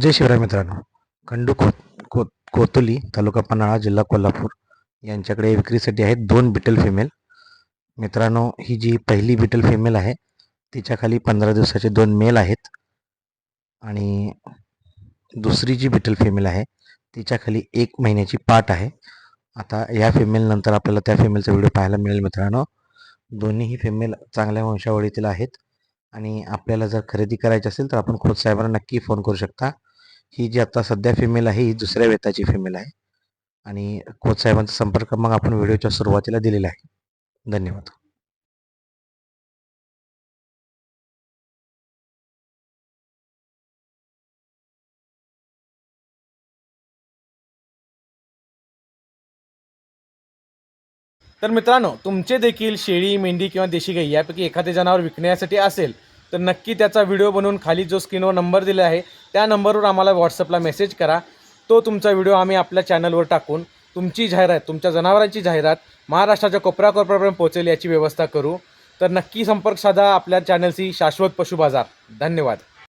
जय शिवराय मित्रांनो. खंडू को को कोतोली तालुका पन्हाळा जिल्हा कोल्हापूर यांच्याकडे विक्रीसाठी आहेत दोन बिटल फिमेल मित्रांनो ही जी पहिली बिटल फिमेल आहे तिच्या खाली पंधरा दिवसाचे दोन मेल आहेत आणि दुसरी जी बिटल फिमेल आहे तिच्या खाली एक महिन्याची पाट आहे. आता या फिमेल नंतर आपल्याला त्या फिमेलचा व्हिडिओ पाहायला मिळेल मित्रांनो. दोन्हीही फिमेल चांगल्या वंशावळीतील आहेत आणि आपल्याला जर खरेदी करायची असेल तर आपण खोत साहेबांना नक्की फोन करू शकता. ही जी आता सध्या फिमेल आहे ही दुसऱ्या वेताची फिमेल आहे. आणि कोच साहेबांचा संपर्क मग आपण व्हिडिओच्या सुरुवातीला दिलेला आहे. धन्यवाद. तर मित्रांनो तुमचे देखील शेळी मेंढी किंवा देशी गाई यापैकी एखादे जनावर विकण्यासाठी असेल तर नक्की त्याचा व्हिडिओ बनवून खाली जो स्क्रीनवर नंबर दिला आहे त्या नंबरवर आम्हाला व्हॉट्सअपला मेसेज करा. तो तुमचा व्हिडिओ आम्ही आपल्या चॅनलवर टाकून तुमची जाहिरात तुमच्या जनावरांची जाहिरात महाराष्ट्राच्या कोपऱ्याकोपऱ्यापर्यंत पोहोचेल याची व्यवस्था करू. तर नक्की संपर्क साधा आपल्या चॅनलशी शाश्वत पशु बाजार धन्यवाद.